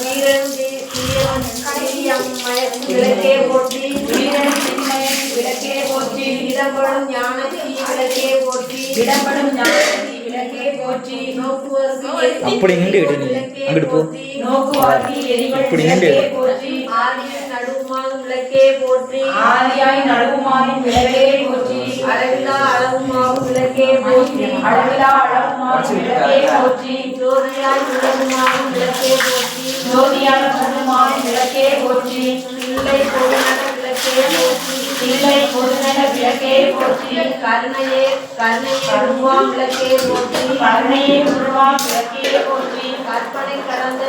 வீரன் தி- விளக்கே போற்றி வீரன் சின்மயன் விளக்கே போற்றி. இடம்படும் ஞானத்தி விளக்கே போற்றி. இடப்படும் ஞானத்தி விளக்கே போற்றி நோக்குவர்க்கு எரிவெள்ளி அப்படி நின்றுகிட்டு நீ. விளக்கே அங்கிட்டு போ. இப்படி நின்று. விளக்கே போற்றி ஆதியின் நடுவுமாகும் விளக்கே போற்றி ஆதியாய் நடுவுமாயின் விளக்கே போற்றி அளவிலா அளவுமாகும் விளக்கே போற்றி அளவிலா அளவுமாயின் விளக்கே போற்றி ஜோதியாய் உலகமாகும் விளக்கே போற்றி ஜோதியான பொருளுமாயின் விளக்கே போற்றி இல்லை பொருளக விளக்கே போற்றி இல்லை பொருளன விளக்கே போற்றி கருணையே கருணையே உருவாம் விளக்கே போற்றி கருணையே உருவாம் விளக்கே போற்றி கற்பனை கடந்த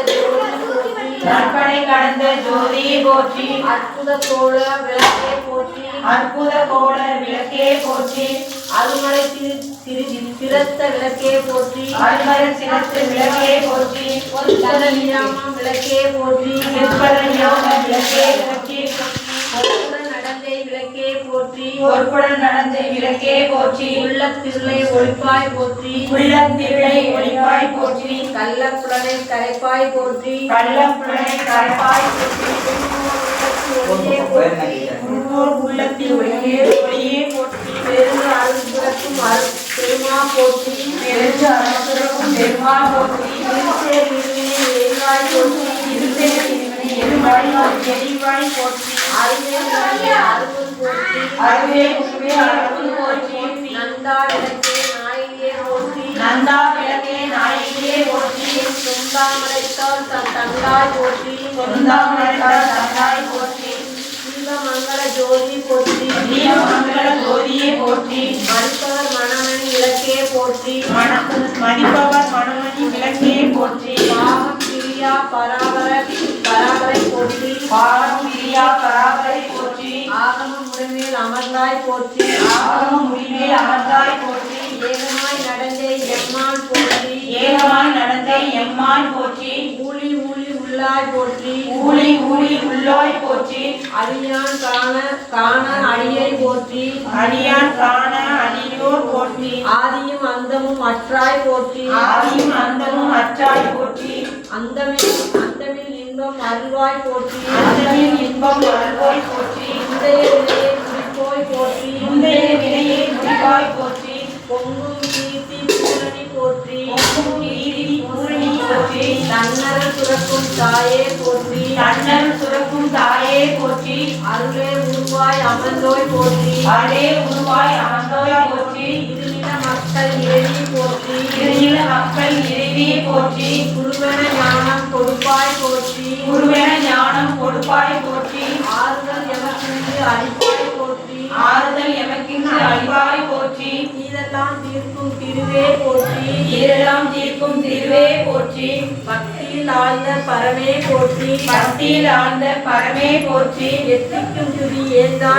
நற்படை கடந்த ஜோதி போற்றி அற்புத தோழ விளக்கே போற்றி அற்புத கோளர் விளக்கே போற்றி அருமலை திரு திரு திறத்த விளக்கே போற்றி அருமர சிறத்து விளக்கே போற்றி விளக்கே போற்றி விளக்கே போற்றி பொருளுடன் நடந்தை விளக்கே போற்றி பொறுப்புடன் நடந்த விளக்கே போற்றி. உள்ள திருளை ஒளிப்பாய் போற்றி. உள்ளத்திருளை ஒளிப்பாய் போற்றி. கள்ளப்புலனை கரைப்பாய் போற்றி. கள்ளப்புலனை கரப்பாய் போற்றி. உள்ளத்தில் ஒளியே ஒளியே பெருங்கு பெருமா போற்றி. பெருமா எரிவாய் போற்றி. அருவே உருவே அருள் போற்றி நந்தா விளக்கே நாயகியே போற்றி நந்தா விளக்கே நாயகியே போற்றி துந்தாமரைத்தால் தன் தந்தாய் போற்றி சொந்தாமரைத்தாள் தந்தாய் போற்றி தீபமங்கல ஜோதி போற்றி தீபமங்கல ஜோதியே போற்றி மருத்துவர் மணமணி விளக்கே போற்றி மண மணிப்பவர் மணமணி விளக்கே போற்றி பாகம் பிரியா பராபர பராபரை போற்றி போற்றி ஆகம முறைமேல் அமர்ந்தாய் போற்றி. ஆகம முடிமேல் அமர்ந்தாய் போற்றி. ஏகமாய் நடந்தே எம்மான் போற்றி. ஏகமாய் நடந்த எம்மான் போற்றி. ஊழி ஊழி உள்ளாய் போற்றி. ஊழி ஊழி உள்ளோய் போற்றி. அடியான் காண காண அடியை போற்றி. அடியான் காண அடியோர் போற்றி. ஆதியும் அந்தமும் அற்றாய் போற்றி. ஆதியும் அந்தமும் அற்றாய் போற்றி. அந்தமில் அந்தமில் இன்பம் அருள்வாய் போற்றி. அந்தமில் இன்பம் அருள்வாய் போற்றி. முந்தைய போற்றி தன்னரல் சுரக்கும் தாயே போற்றி. தன்னல் சுரக்கும் தாயே போற்றி. அருளே உருவாய் அமர்ந்தோய் போற்றி. அடே உருவாய் அமர்ந்தோய் போற்றி. இருநில மக்கள் இறைவி போற்றி. இருநில மக்கள் இறைவி போற்றி. குருவன போற்றி. இதெல்லாம் தீர்க்கும் திருவே போற்றி. ஈரெல்லாம் தீர்க்கும் திருவே போற்றி. பக்தியில் ஆழ்ந்த பரமே போற்றி. பக்தியில் ஆழ்ந்த பரமே போற்றி. எத்திக்கும் துதி ஏந்தான்